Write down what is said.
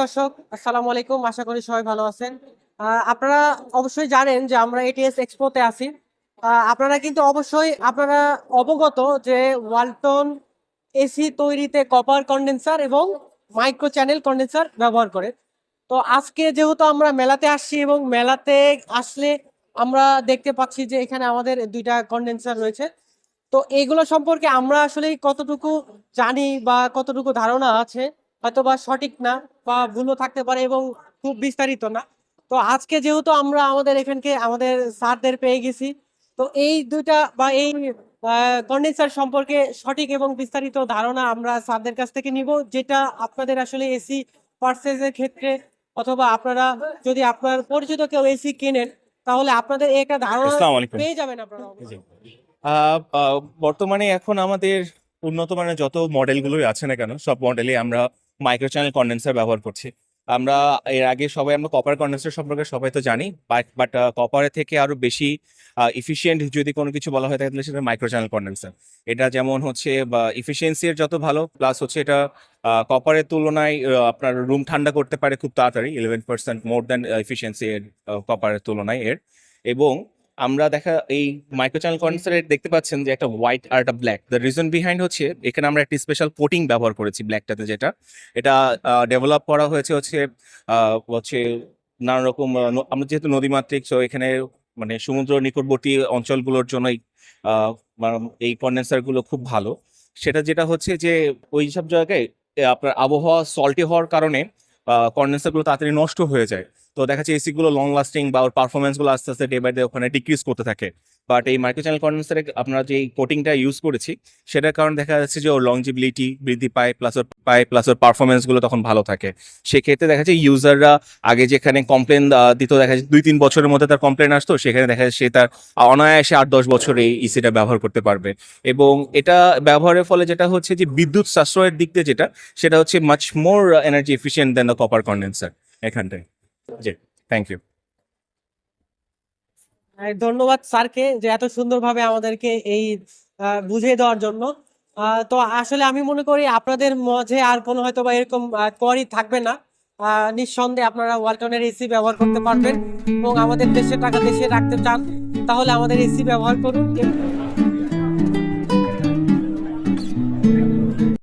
দর্শক, আসসালামু আলাইকুম। আশা করি সবাই ভালো আছেন। আপনারা অবশ্যই জানেন যে আমরা এটিএস এক্সপোতে আছি। আপনারা কিন্তু অবশ্যই, আপনারা অবগত যে ওয়ালটন এসি তৈরিতে কপার কন্ডেন্সার এবং মাইক্রো চ্যানেল কন্ডেন্সার ব্যবহার করে। তো আজকে যেহেতু আমরা মেলাতে আসছি এবং মেলাতে আসলে আমরা দেখতে পাচ্ছি যে এখানে আমাদের দুইটা কন্ডেন্সার রয়েছে। তো এগুলো সম্পর্কে আমরা আসলে কতটুকু জানি বা কতটুকু ধারণা আছে হয়তো বা সঠিক না বা ভুলও থাকতে পারে এবং খুব বিস্তারিত না। তো আজকে যেহেতু আমরা আমাদের এখানকে আমাদের স্যারদের পেয়ে গেছি তো এই দুইটা বা এই কন্ডেন্সার সম্পর্কে সঠিক এবং বিস্তারিত ধারণা আমরা স্যারদের কাছ থেকে নিব যেটা আপনাদের আসলে এসি পারচেজের ক্ষেত্রে অথবা আপনারা যদি আপনার পরিচিত কেউ এসি কেনেন তাহলে আপনাদের এই একটা ধারণা পেয়ে যাবেন আপনারা বর্তমানে এখন আমাদের উন্নত মানের যত মডেলগুলোই আছে না কেন সব মডেলে আমরা মাইক্রো চ্যানেল কন্ডেন্সার ব্যবহার করছি। আমরা এর আগে সবাই, আমরা কপার কন্ডেন্সার সম্পর্কে সবাই তো জানি বাট কপারের থেকে আরও বেশি ইফিশিয়েন্ট যদি কোনো কিছু বলা হয়, তাহলে সেটা মাইক্রো চ্যানেল কন্ডেন্সার এটা যেমন হচ্ছে ইফিসিয়েন্সির যত ভালো প্লাস হচ্ছে এটা কপারের তুলনায় আপনার রুম ঠান্ডা করতে পারে খুব তাড়াতাড়ি eleven percent more than efficiency এর কপারের তুলনায় এর। এবং আমরা দেখা এই মাইক্রো চ্যানেল কন্ডেন্সারে দেখতে পাচ্ছেন যে একটা হোয়াইট আর একটা ব্ল্যাক দ্য রিজন বিহাইন্ড হচ্ছে এখানে আমরা একটা স্পেশাল কোটিং ব্যবহার করেছি ব্ল্যাকটাতে যেটা। এটা ডেভেলপ করা হয়েছে হচ্ছে হচ্ছে নানা রকম আমরা যেহেতু নদীমাতৃক তো এখানে মানে সমুদ্র নিকটবর্তী অঞ্চলগুলোর জন্যই আহ, মানে এই কন্ডেন্সারগুলো খুব ভালো। সেটা যেটা হচ্ছে যে ওই সব জায়গায় আপনার আবহাওয়া সল্টি হওয়ার কারণে কন্ডেন্সারগুলো তাড়াতাড়ি নষ্ট হয়ে যায়। তো দেখা যাচ্ছে এসিগুলো লং লাস্টিং বা ওর পারফরমেন্সগুলো আস্তে আস্তে ডে বাই ডে ওখানে ডিক্রিজ করতে থাকে। বাট এই মাইক্রো চ্যানেল কন্ডেন্সারে আমরা যে কোটিংটা ইউজ করেছি, সেটার কারণে দেখা যাচ্ছে যে ওর লংজিবিলিটি বৃদ্ধি পায় প্লাস ওর পায় প্লাস ওর পারফরমেন্সগুলো তখন ভালো থাকে। সেক্ষেত্রে দেখা যাচ্ছে ইউজাররা আগে যেখানে কমপ্লেন দিত, দেখা যাচ্ছে দুই তিন বছরের মধ্যে তার কমপ্লেন আসতো, সেখানে দেখা যাচ্ছে সে তার অনায়াসে আট দশ বছর এই ইসিটা ব্যবহার করতে পারবে। এবং এটা ব্যবহারের ফলে যেটা হচ্ছে যে বিদ্যুৎ সাশ্রয়ের দিক দিয়ে যেটা, সেটা হচ্ছে much more energy efficient than the copper condenser এখানটায়। জি থ্যাংক ইউ ধন্যবাদ স্যারকে যে এত সুন্দরভাবে আমাদেরকে এই বুঝিয়ে দেওয়ার জন্য। তো আসলে আমি মনে করি আপনাদের মাঝে আর কোনো হয়তো বা এরকম কোয়ারি থাকবে না। নিঃসন্দেহে আপনারা ওয়ালটনের এসি ব্যবহার করতে পারবেন এবং আমাদের দেশের টাকা দেশে রাখতে চান, তাহলে আমাদের এসি ব্যবহার করুন।